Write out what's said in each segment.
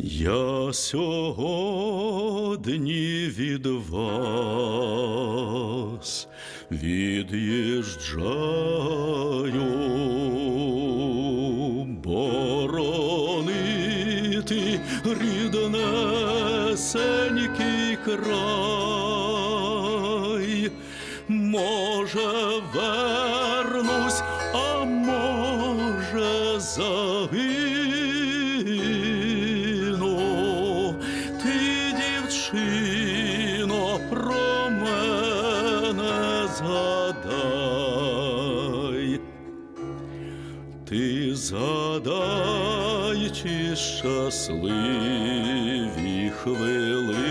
Я сьогодні від вас від'їжджаю, боронити ріднесенький край. Може, вернусь, а може, загину. Згадай. Ти згадай ті щасливі хвилини,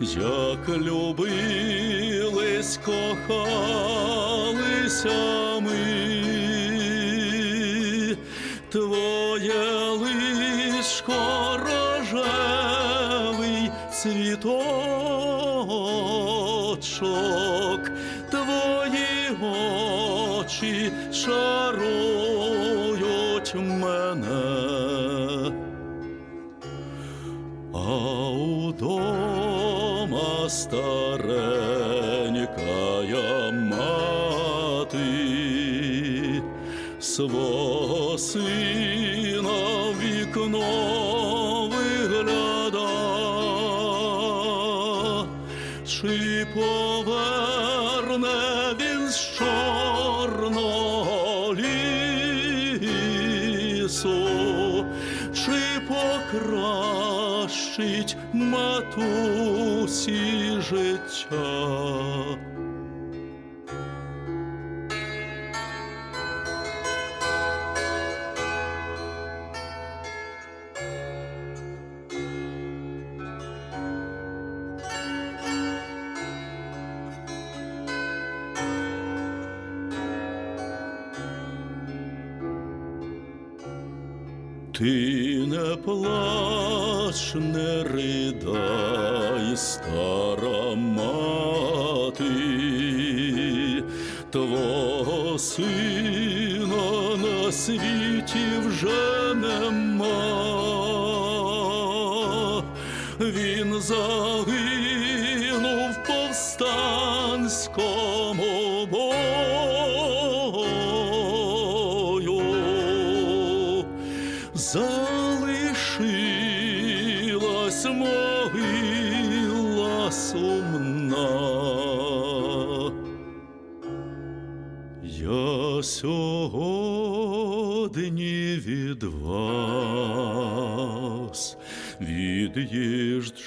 як любились, кохалися ми, твоє лишко рожевий цвіточок, твої очі шарують мене. А удома старенькая мати свого сина поверне він з чорного лісу, чи покращить матусі життя. Ти не плач, не ридай, стара мати, твого сина на світі вже нема. Він загинув залишилась могила сумна. Я сьогодні від вас від'їжджаю,